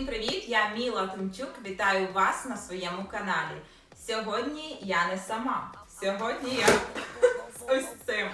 Всім привіт! Я Міла Томчук. Вітаю вас на своєму каналі. Сьогодні я не сама. Сьогодні я з ось цим.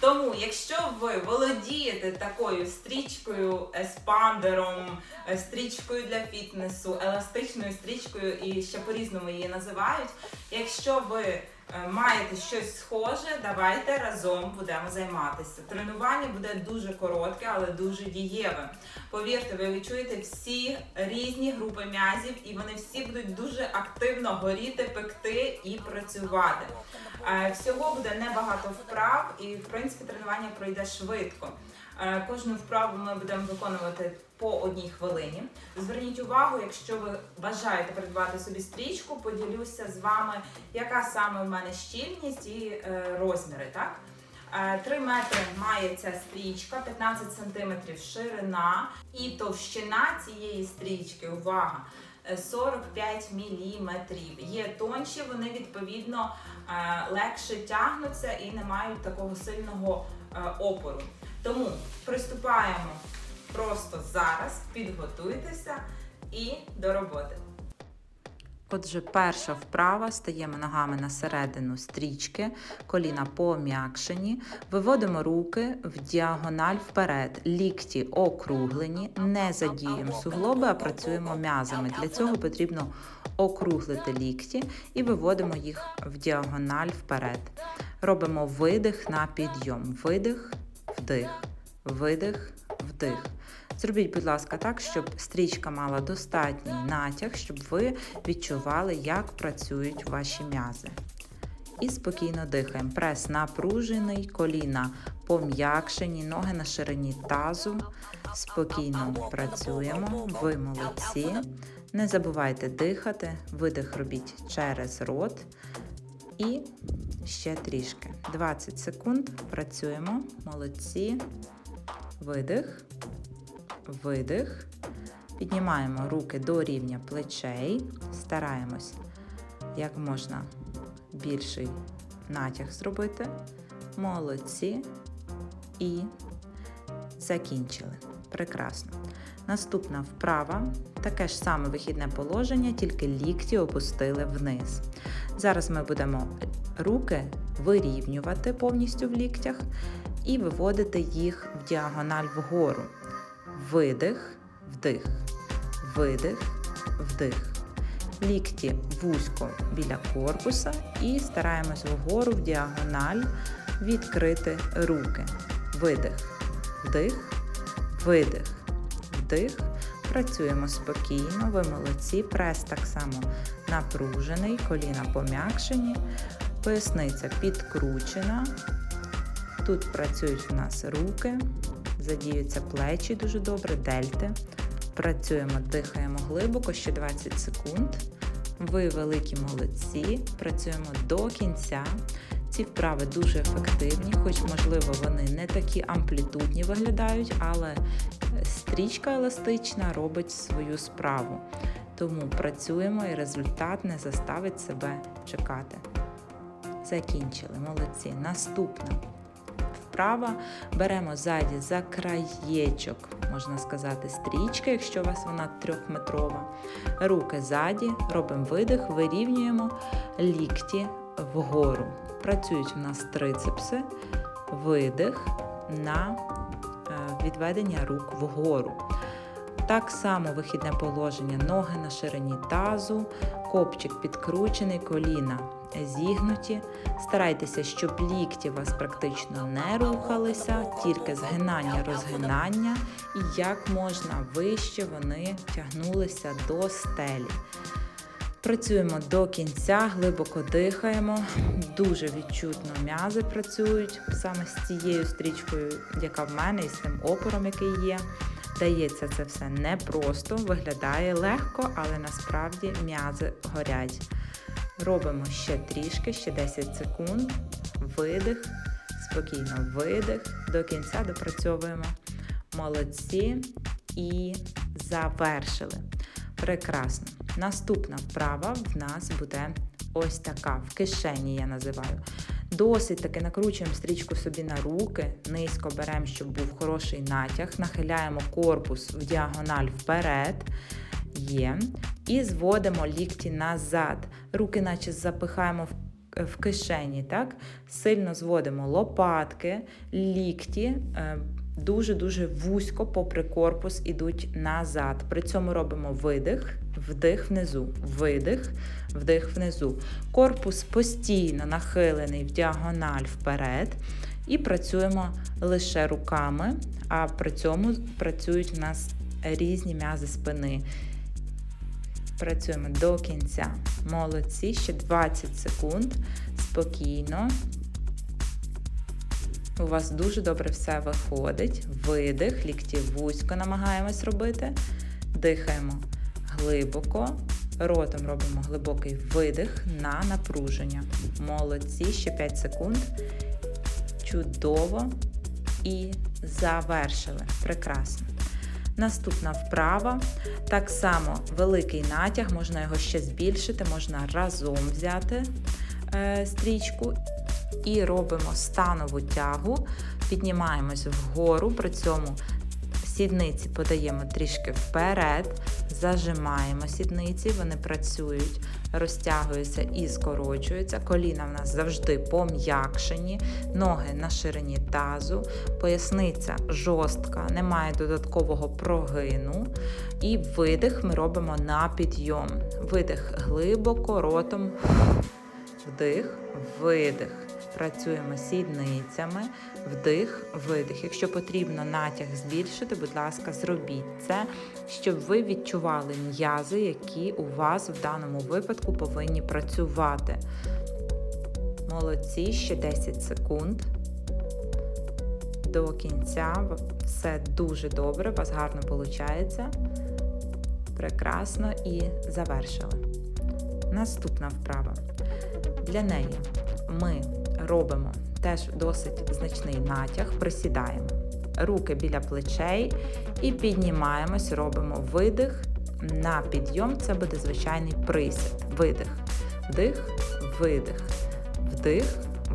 Тому, якщо ви володієте такою стрічкою, еспандером, стрічкою для фітнесу, еластичною стрічкою і ще по-різному її називають. Якщо ви маєте щось схоже, давайте разом будемо займатися. Тренування буде дуже коротке, але дуже дієве. Повірте, ви відчуєте всі різні групи м'язів, і вони всі будуть дуже активно горіти, пекти і працювати. Е, Всього буде небагато вправ, і в принципі тренування пройде швидко. Е, Кожну вправу ми будемо виконувати по одній хвилині. Зверніть увагу, якщо ви бажаєте придбати собі стрічку, поділюся з вами, яка саме в мене щільність і е, розміри. Так? Е, 3 метри має ця стрічка, 15 сантиметрів ширина і товщина цієї стрічки. Увага! Е, 45 міліметрів. Є тонші, вони відповідно е, легше тягнуться і не мають такого сильного е, опору. Тому приступаємо просто зараз, підготуйтеся і до роботи. Отже, перша вправа стаємо ногами на середину стрічки, коліна пом'якшені, виводимо руки в діагональ вперед, лікті округлені, не задіємо суглоби, а працюємо м'язами. Для цього потрібно округлити лікті і виводимо їх в діагональ вперед. Робимо видих на підйом. Видих, вдих, видих, вдих. Зробіть, будь ласка, так, щоб стрічка мала достатній натяг, щоб ви відчували, як працюють ваші м'язи. І спокійно дихаємо. Прес напружений, коліна пом'якшені, ноги на ширині тазу. Спокійно працюємо. Ви молодці. Не забувайте дихати. Видих робіть через рот. І ще трішки. 20 секунд. Працюємо. Молодці. Видих видих. Піднімаємо руки до рівня плечей, стараємось як можна більший натяг зробити. Молодці. І закінчили. Прекрасно. Наступна вправа таке ж саме вихідне положення, тільки лікті опустили вниз. Зараз ми будемо руки вирівнювати повністю в ліктях і виводити їх в діагональ вгору. Видих, вдих, видих, вдих. Лікті вузько біля корпуса і стараємось вгору в діагональ відкрити руки. Видих, вдих, видих, вдих. Працюємо спокійно, ви молодці. Прес так само напружений, коліна пом'якшені, поясниця підкручена. Тут працюють у нас руки, задіються плечі дуже добре, дельти. Працюємо, дихаємо глибоко, ще 20 секунд. Ви великі молодці. Працюємо до кінця. Ці вправи дуже ефективні, хоч, можливо, вони не такі амплітудні виглядають, але стрічка еластична робить свою справу. Тому працюємо і результат не заставить себе чекати. Закінчили, молодці. Наступна вправа. Беремо ззаді за краєчок, можна сказати, стрічки, якщо у вас вона трьохметрова. Руки ззаді, робимо видих, вирівнюємо лікті вгору. Працюють у нас трицепси, видих на відведення рук вгору. Так само вихідне положення, ноги на ширині тазу, копчик підкручений, коліна зігнуті. Старайтеся, щоб лікті у вас практично не рухалися, тільки згинання, розгинання, і як можна вище вони тягнулися до стелі. Працюємо до кінця, глибоко дихаємо, дуже відчутно м'язи працюють саме з цією стрічкою, яка в мене, і з тим опором, який є. Дається це все непросто, виглядає легко, але насправді м'язи горять. Робимо ще трішки, ще 10 секунд. Видих, спокійно видих, до кінця допрацьовуємо. Молодці і завершили. Прекрасно. Наступна вправа в нас буде ось така, в кишені я називаю. Досить таки накручуємо стрічку собі на руки, низько беремо, щоб був хороший натяг, нахиляємо корпус в діагональ вперед. Є. І зводимо лікті назад. Руки, наче запихаємо в, кишені, так? Сильно зводимо лопатки, лікті. е, Дуже-дуже вузько, попри корпус, ідуть назад. При цьому робимо видих, вдих внизу, видих, вдих внизу. Корпус постійно нахилений в діагональ вперед. І працюємо лише руками, а при цьому працюють у нас різні м'язи спини. Працюємо до кінця. Молодці, ще 20 секунд. Спокійно. У вас дуже добре все виходить. Видих, лікті вузько намагаємось робити. Дихаємо глибоко. Ротом робимо глибокий видих на напруження. Молодці, ще 5 секунд. Чудово. І завершили. Прекрасно. Наступна вправа. Так само великий натяг, можна його ще збільшити, можна разом взяти е, стрічку. І робимо станову тягу, піднімаємось вгору, при цьому сідниці подаємо трішки вперед, зажимаємо сідниці, вони працюють, розтягуються і скорочуються. Коліна в нас завжди пом'якшені, ноги на ширині тазу, поясниця жорстка, немає додаткового прогину. І видих ми робимо на підйом. Видих глибоко, ротом, вдих, видих. Працюємо сідницями, вдих, видих. Якщо потрібно натяг збільшити, будь ласка, зробіть це, щоб ви відчували м'язи, які у вас в даному випадку повинні працювати. Молодці, ще 10 секунд. До кінця все дуже добре, у вас гарно виходить. Прекрасно і завершили. Наступна вправа. Для неї ми робимо теж досить значний натяг, присідаємо. Руки біля плечей і піднімаємось, робимо видих на підйом. Це буде звичайний присід. Видих, вдих, видих, вдих,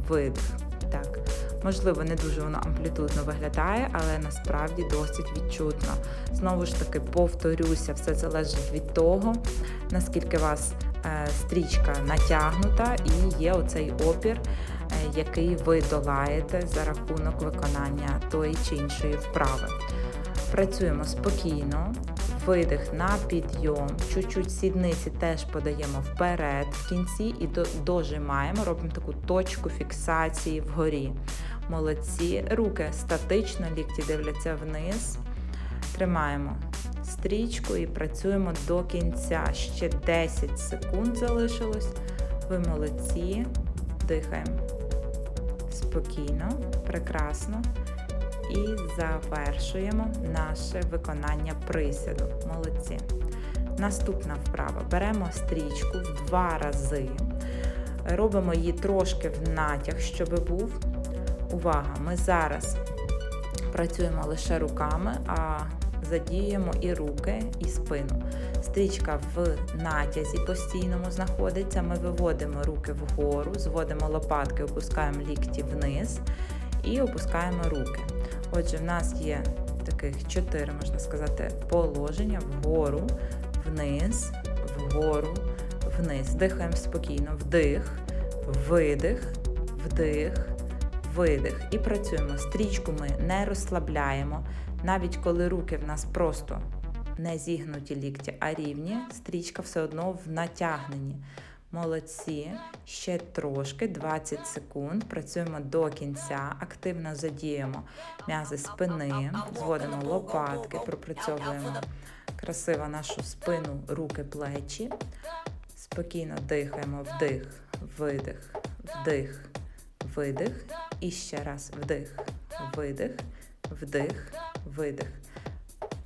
видих. Так. Можливо, не дуже воно амплітудно виглядає, але насправді досить відчутно. Знову ж таки, повторюся, все залежить від того, наскільки у вас е, стрічка натягнута і є оцей опір, який ви долаєте за рахунок виконання тої чи іншої вправи. Працюємо спокійно, видих на підйом, чуть-чуть сідниці теж подаємо вперед в кінці і дожимаємо, робимо таку точку фіксації вгорі. Молодці, руки статично, лікті дивляться вниз. Тримаємо стрічку і працюємо до кінця. Ще 10 секунд залишилось. Ви молодці. Дихаємо спокійно, прекрасно. І завершуємо наше виконання присіду. Молодці. Наступна вправа. Беремо стрічку в два рази. Робимо її трошки в натяг, щоб був. Увага! Ми зараз працюємо лише руками, а задіємо і руки, і спину. Стрічка в натязі постійному знаходиться. Ми виводимо руки вгору, зводимо лопатки, опускаємо лікті вниз і опускаємо руки. Отже, в нас є таких чотири, можна сказати, положення вгору, вниз, вгору, вниз. Дихаємо спокійно, вдих, видих, вдих, видих. І працюємо. Стрічку ми не розслабляємо. Навіть коли руки в нас просто не зігнуті лікті, а рівні, стрічка все одно в натягненні. Молодці. Ще трошки, 20 секунд. Працюємо до кінця. Активно задіємо м'язи спини, зводимо лопатки, пропрацьовуємо красиво нашу спину, руки, плечі. Спокійно дихаємо, вдих, видих, вдих, видих. І ще раз вдих, видих, вдих, видих.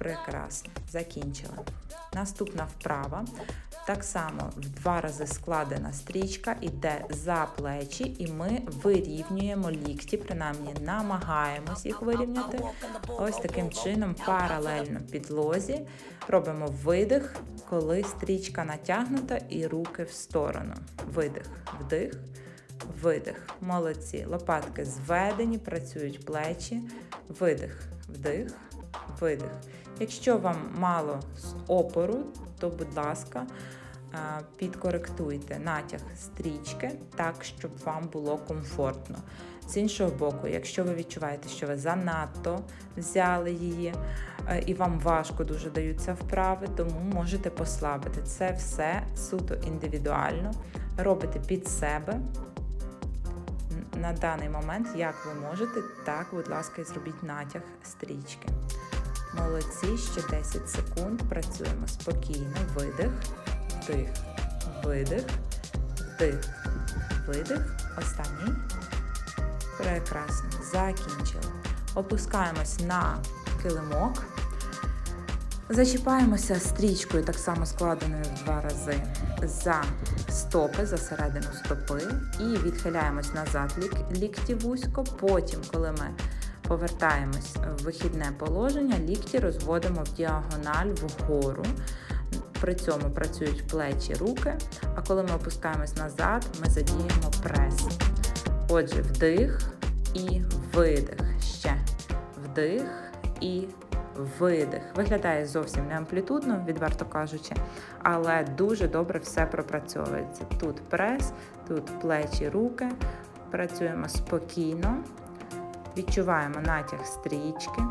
Прекрасно. Закінчили. Наступна вправа. Так само в два рази складена стрічка іде за плечі, і ми вирівнюємо лікті, принаймні намагаємось їх вирівняти. Ось таким чином, паралельно підлозі, робимо видих, коли стрічка натягнута і руки в сторону. Видих, вдих, видих. Молодці. Лопатки зведені, працюють плечі. Видих, вдих, видих. Якщо вам мало з опору, то, будь ласка, е, підкоректуйте натяг стрічки так, щоб вам було комфортно. З іншого боку, якщо ви відчуваєте, що ви занадто взяли її е, і вам важко дуже даються вправи, тому можете послабити. Це все суто індивідуально. Робите під себе на даний момент, як ви можете, так, будь ласка, і зробіть натяг стрічки. Молодці, ще 10 секунд. Працюємо спокійно. Видих, вдих, видих, вдих, видих. Останній. Прекрасно. Закінчили. Опускаємось на килимок. Зачіпаємося стрічкою, так само складеною в два рази за стопи, за середину стопи, і відхиляємось назад лік- лікті вузько. Потім, коли ми повертаємось в вихідне положення, лікті розводимо в діагональ вгору. При цьому працюють плечі, руки. А коли ми опускаємось назад, ми задіємо прес. Отже, вдих і видих. Ще вдих і видих. Виглядає зовсім не амплітудно, відверто кажучи, але дуже добре все пропрацьовується. Тут прес, тут плечі, руки. Працюємо спокійно, відчуваємо натяг стрічки.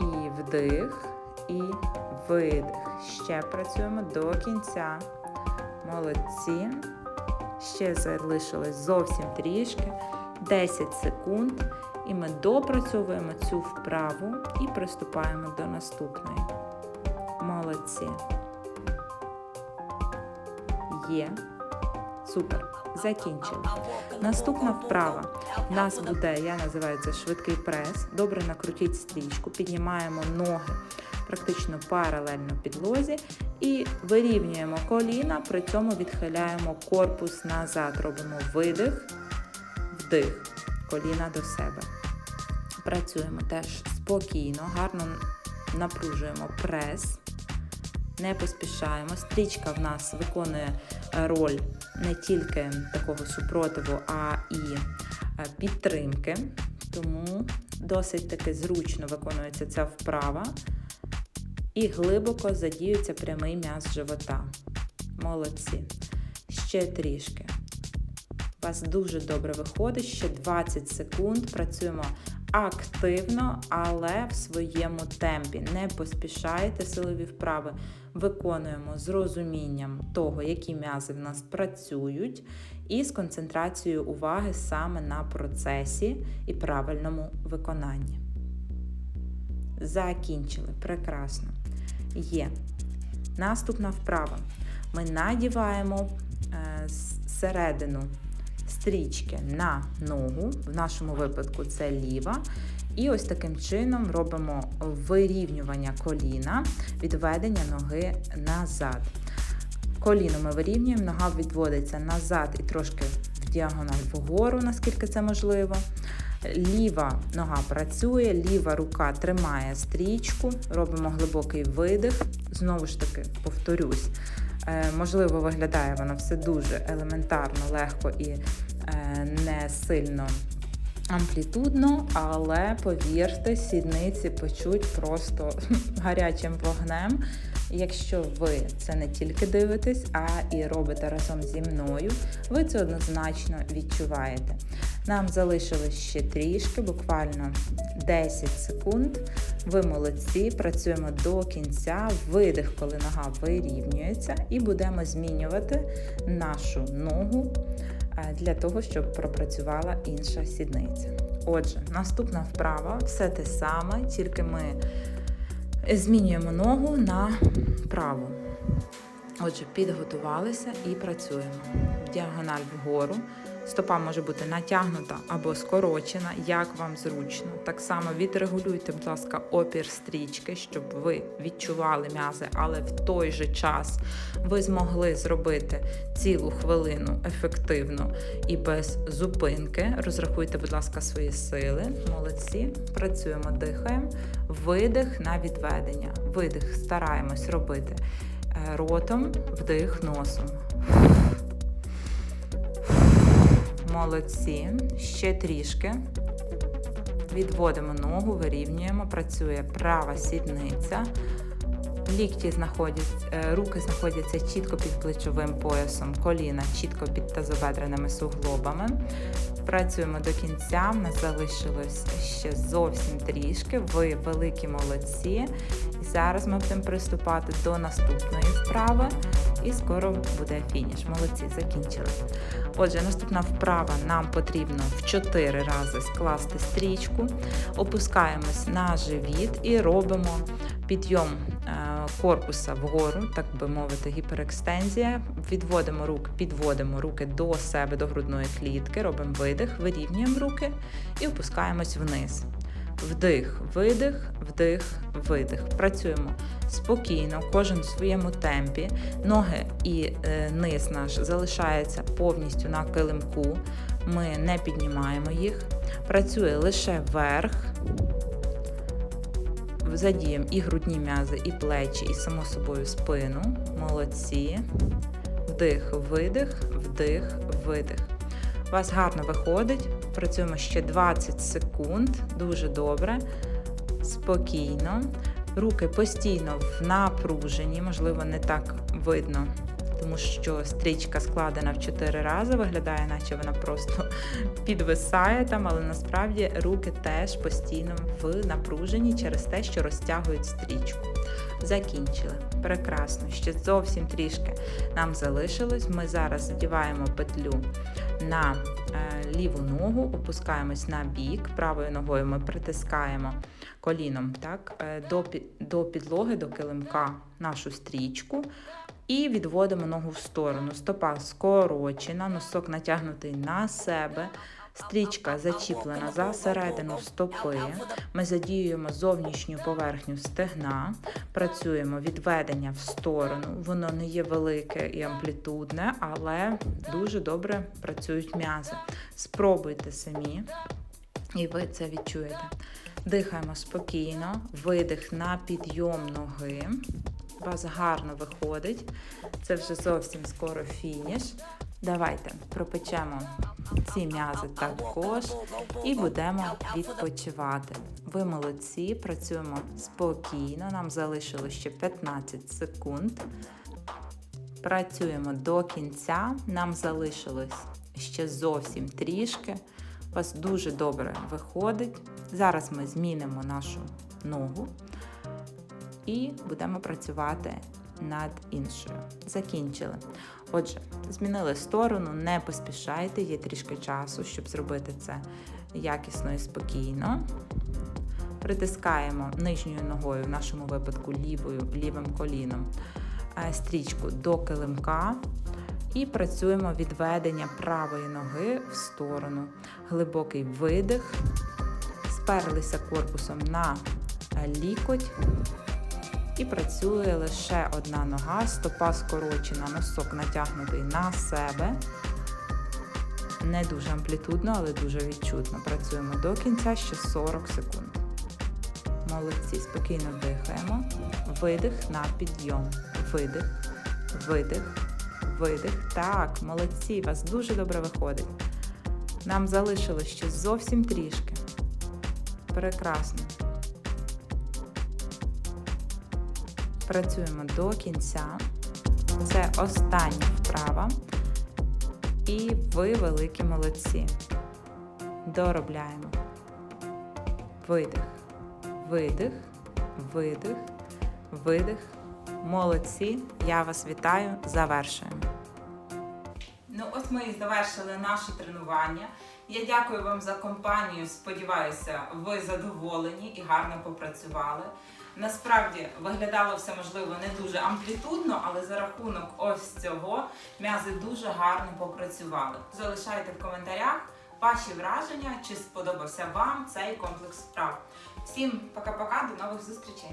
І вдих, і видих. Ще працюємо до кінця. Молодці. Ще залишилось зовсім трішки. 10 секунд. І ми допрацьовуємо цю вправу і приступаємо до наступної. Молодці. Є. Супер. Закінчили. Наступна вправа. У нас буде, я називаю це швидкий прес. Добре накрутіть стрічку, піднімаємо ноги практично паралельно підлозі і вирівнюємо коліна, при цьому відхиляємо корпус назад. Робимо видих, вдих, коліна до себе. Працюємо теж спокійно, гарно напружуємо прес, не поспішаємо. Стрічка в нас виконує е, роль не тільки такого супротиву, а і е, підтримки. Тому досить таки зручно виконується ця вправа і глибоко задіюється прямий м'яз живота. Молодці. Ще трішки. У вас дуже добре виходить. Ще 20 секунд. Працюємо активно, але в своєму темпі. Не поспішайте силові вправи. Виконуємо з розумінням того, які м'язи в нас працюють, і з концентрацією уваги саме на процесі і правильному виконанні. Закінчили. Прекрасно. Є. Наступна вправа. Ми надіваємо е, с- середину стрічки на ногу. В нашому випадку це ліва. І ось таким чином робимо вирівнювання коліна, відведення ноги назад. Коліно ми вирівнюємо, нога відводиться назад і трошки в діагональ вгору, наскільки це можливо. Ліва нога працює, ліва рука тримає стрічку, робимо глибокий видих. Знову ж таки, повторюсь, можливо, виглядає воно все дуже елементарно, легко і е, не сильно амплітудно, але повірте, сідниці печуть просто гарячим вогнем. Якщо ви це не тільки дивитесь, а і робите разом зі мною, ви це однозначно відчуваєте. Нам залишилось ще трішки, буквально 10 секунд. Ви молодці, працюємо до кінця. Видих, коли нога вирівнюється, і будемо змінювати нашу ногу е, для того, щоб пропрацювала інша сідниця. Отже, наступна вправа все те саме, тільки ми змінюємо ногу на праву. Отже, підготувалися і працюємо. Діагональ вгору. Стопа може бути натягнута або скорочена, як вам зручно. Так само відрегулюйте, будь ласка, опір стрічки, щоб ви відчували м'язи, але в той же час ви змогли зробити цілу хвилину ефективно і без зупинки. Розрахуйте, будь ласка, свої сили. Молодці. Працюємо, дихаємо. Видих на відведення. Видих стараємось робити е, ротом, вдих носом. Молодці. Ще трішки. Відводимо ногу, вирівнюємо, працює права сідниця. Лікті знаходяться, е, руки знаходяться чітко під плечовим поясом, коліна чітко під тазобедреними суглобами. Працюємо до кінця. В нас залишилось ще зовсім трішки. Ви великі молодці. І зараз ми будемо приступати до наступної вправи. І скоро буде фініш. Молодці, закінчили. Отже, наступна вправа нам потрібно в 4 рази скласти стрічку, опускаємось на живіт і робимо підйом е, корпуса вгору, так би мовити, гіперекстензія. Відводимо руки, підводимо руки до себе, до грудної клітки, робимо видих, вирівнюємо руки і опускаємось вниз. Вдих, видих, вдих, видих. Працюємо спокійно, кожен в своєму темпі. Ноги і е, низ наш залишається повністю на килимку. Ми не піднімаємо їх. Працює лише верх. Задіємо і грудні м'язи, і плечі, і само собою спину. Молодці. Вдих, видих, вдих, видих. У вас гарно виходить. Працюємо ще 20 секунд. Дуже добре. Спокійно. Руки постійно в напруженні, можливо, не так видно, тому що стрічка складена в 4 рази, виглядає, наче вона просто підвисає там, але насправді руки теж постійно в напруженні через те, що розтягують стрічку. Закінчили. Прекрасно. Ще зовсім трішки нам залишилось. Ми зараз задіваємо петлю на е, ліву ногу, опускаємось на бік. Правою ногою ми притискаємо коліном так, е, до, до підлоги, до килимка нашу стрічку. І відводимо ногу в сторону. Стопа скорочена, носок натягнутий на себе. Стрічка зачіплена за середину стопи. Ми задіюємо зовнішню поверхню стегна, працюємо відведення в сторону. Воно не є велике і амплітудне, але дуже добре працюють м'язи. Спробуйте самі, і ви це відчуєте. Дихаємо спокійно, видих на підйом ноги. У вас гарно виходить. Це вже зовсім скоро фініш. Давайте пропечемо ці м'язи також і будемо відпочивати. Ви молодці, працюємо спокійно. Нам залишилось ще 15 секунд. Працюємо до кінця. Нам залишилось ще зовсім трішки. У вас дуже добре виходить. Зараз ми змінимо нашу ногу і будемо працювати над іншою. Закінчили. Отже, змінили сторону, не поспішайте, є трішки часу, щоб зробити це якісно і спокійно. Притискаємо нижньою ногою, в нашому випадку лівою, лівим коліном, е, стрічку до килимка. І працюємо відведення правої ноги в сторону. Глибокий видих. Сперлися корпусом на лікоть. І працює лише одна нога, стопа скорочена, носок натягнутий на себе. Не дуже амплітудно, але дуже відчутно. Працюємо до кінця ще 40 секунд. Молодці, спокійно дихаємо. Видих на підйом. Видих, видих, видих. Так, молодці, вас дуже добре виходить. Нам залишилось ще зовсім трішки. Прекрасно. Працюємо до кінця. Це остання вправа. І ви великі молодці. Доробляємо. Видих, видих, видих, видих. Молодці. Я вас вітаю. Завершуємо. Ну, от ми і завершили наше тренування. Я дякую вам за компанію. Сподіваюся, ви задоволені і гарно попрацювали. Насправді виглядало все можливо не дуже амплітудно, але за рахунок ось цього м'язи дуже гарно попрацювали. Залишайте в коментарях ваші враження, чи сподобався вам цей комплекс вправ. Всім пока-пока, до нових зустрічей!